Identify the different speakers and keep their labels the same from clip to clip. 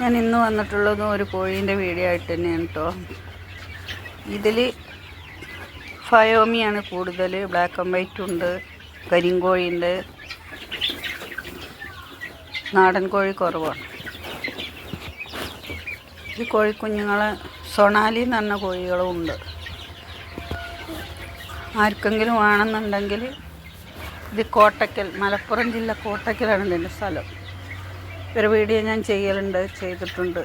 Speaker 1: ഞാൻ ഇന്ന് വന്നിട്ടുള്ളതും ഒരു കോഴീന്റെ വീഡിയോ ആയിട്ട് തന്നെയാണ് കേട്ടോ ഇതിൽ ഫയോമിയാണ് കൂടുതൽ ബ്ലാക്ക് ആൻഡ് വൈറ്റ് ഉണ്ട് കരിങ്കോഴിയുണ്ട് നാടൻ കോഴി കുറവാണ്. ഈ കോഴിക്കുഞ്ഞുങ്ങൾ സൊണാലി എന്ന് പറഞ്ഞ കോഴികളും ഉണ്ട്. ആർക്കെങ്കിലും വേണമെന്നുണ്ടെങ്കിൽ ഇത് കോട്ടക്കൽ മലപ്പുറം ജില്ല കോട്ടക്കലാണ് ഇതിന്റെ സ്ഥലം. ഒരു വീഡിയോ ഞാൻ ചെയ്യലുണ്ട് ചെയ്തിട്ടുണ്ട്.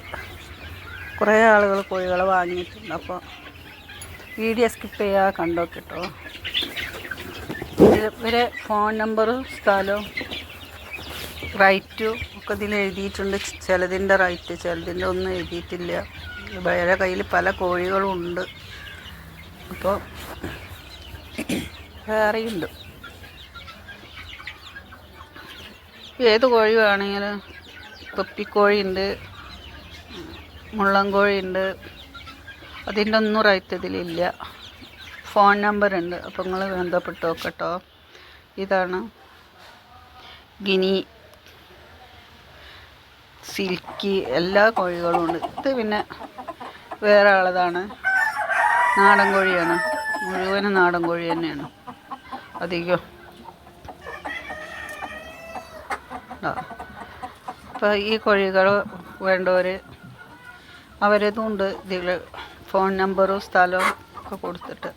Speaker 1: കുറേ ആളുകൾ കോഴികളെ വാങ്ങിയിട്ടുണ്ട്. അപ്പോൾ വീഡിയോ സ്കിപ്പ് ചെയ്യാതെ കണ്ടോ കേട്ടോ. ഇവരെ ഫോൺ നമ്പറും സ്ഥലവും റൈറ്റും ഒക്കെ ഇതിൽ എഴുതിയിട്ടുണ്ട്. ചിലതിന്റെ റൈറ്റ് ചിലതിന്റെ ഒന്നും എഴുതിയിട്ടില്ല. വേറെ കയ്യിൽ പല കോഴികളും ഉണ്ട്. അപ്പോൾ വേറെയുണ്ട്. ഏത് കോഴി വേണമെങ്കിലും തൊപ്പിക്കോഴിയുണ്ട് മുള്ളൻകോഴിയുണ്ട് അതിന്റെ ഒന്നും റൈറ്റതിലില്ല ഫോൺ നമ്പർ ഉണ്ട് അപ്പോൾ നിങ്ങൾ ബന്ധപ്പെട്ട് നോക്കട്ടോ. ഇതാണ് ഗിനി. സിൽക്കി. എല്ലാ കോഴികളും ഉണ്ട്. ഇത് പിന്നെ വേറെ ആളതാണ്. നാടൻ കോഴിയാണ്. മുഴുവനും നാടൻ കോഴി തന്നെയാണ്. അധികം. ആ. അപ്പോൾ ഈ കോഴികൾ വേണ്ടവർ അവരതും ഉണ്ട് ഇതിൽ ഫോൺ നമ്പറും സ്ഥലവും ഒക്കെ കൊടുത്തിട്ട്.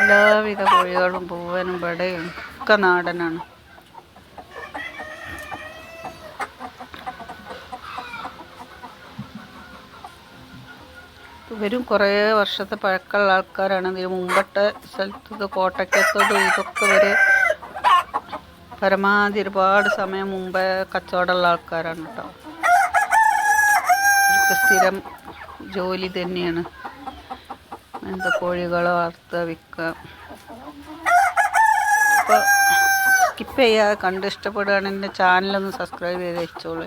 Speaker 1: എല്ലാവിധ കോഴികളും പൂവനും പടയും ഒക്കെ നാടനാണ്. ഇവരും കുറേ വർഷത്തെ പഴക്കമുള്ള ആൾക്കാരാണ്. ഇതിന് മുമ്പത്തെ സ്ഥലത്ത് കോട്ടയ്ക്കത്തതും ഇതൊക്കെ ഇവർ പരമാവധി ഒരുപാട് സമയം മുമ്പേ കച്ചവടമുള്ള ആൾക്കാരാണ് കേട്ടോ. സ്ഥിരം ജോലി തന്നെയാണ്. എന്താ കോഴികളെ വളർത്തുക വിൽക്കുക അപ്പോൾ സ്കിപ്പ് ചെയ്യാതെ കണ്ട് ഇഷ്ടപ്പെടുകയാണെങ്കിൽ എന്റെ ചാനലൊന്ന് സബ്സ്ക്രൈബ് ചെയ്ത് വെച്ചോളൂ.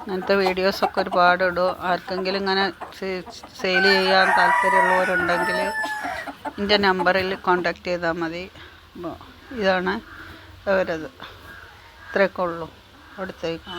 Speaker 1: അങ്ങനത്തെ വീഡിയോസൊക്കെ ഒരുപാട് ഇടും. ആർക്കെങ്കിലും ഇങ്ങനെ സെയിൽ ചെയ്യാൻ താല്പര്യമുള്ളവരുണ്ടെങ്കിൽ എന്റെ നമ്പറിൽ കോണ്ടാക്ട് ചെയ്താൽ മതി. അപ്പോൾ ഇതാണ് അവരത് ഇത്രയൊക്കെ ഉള്ളൂ. അടുത്തേക്ക്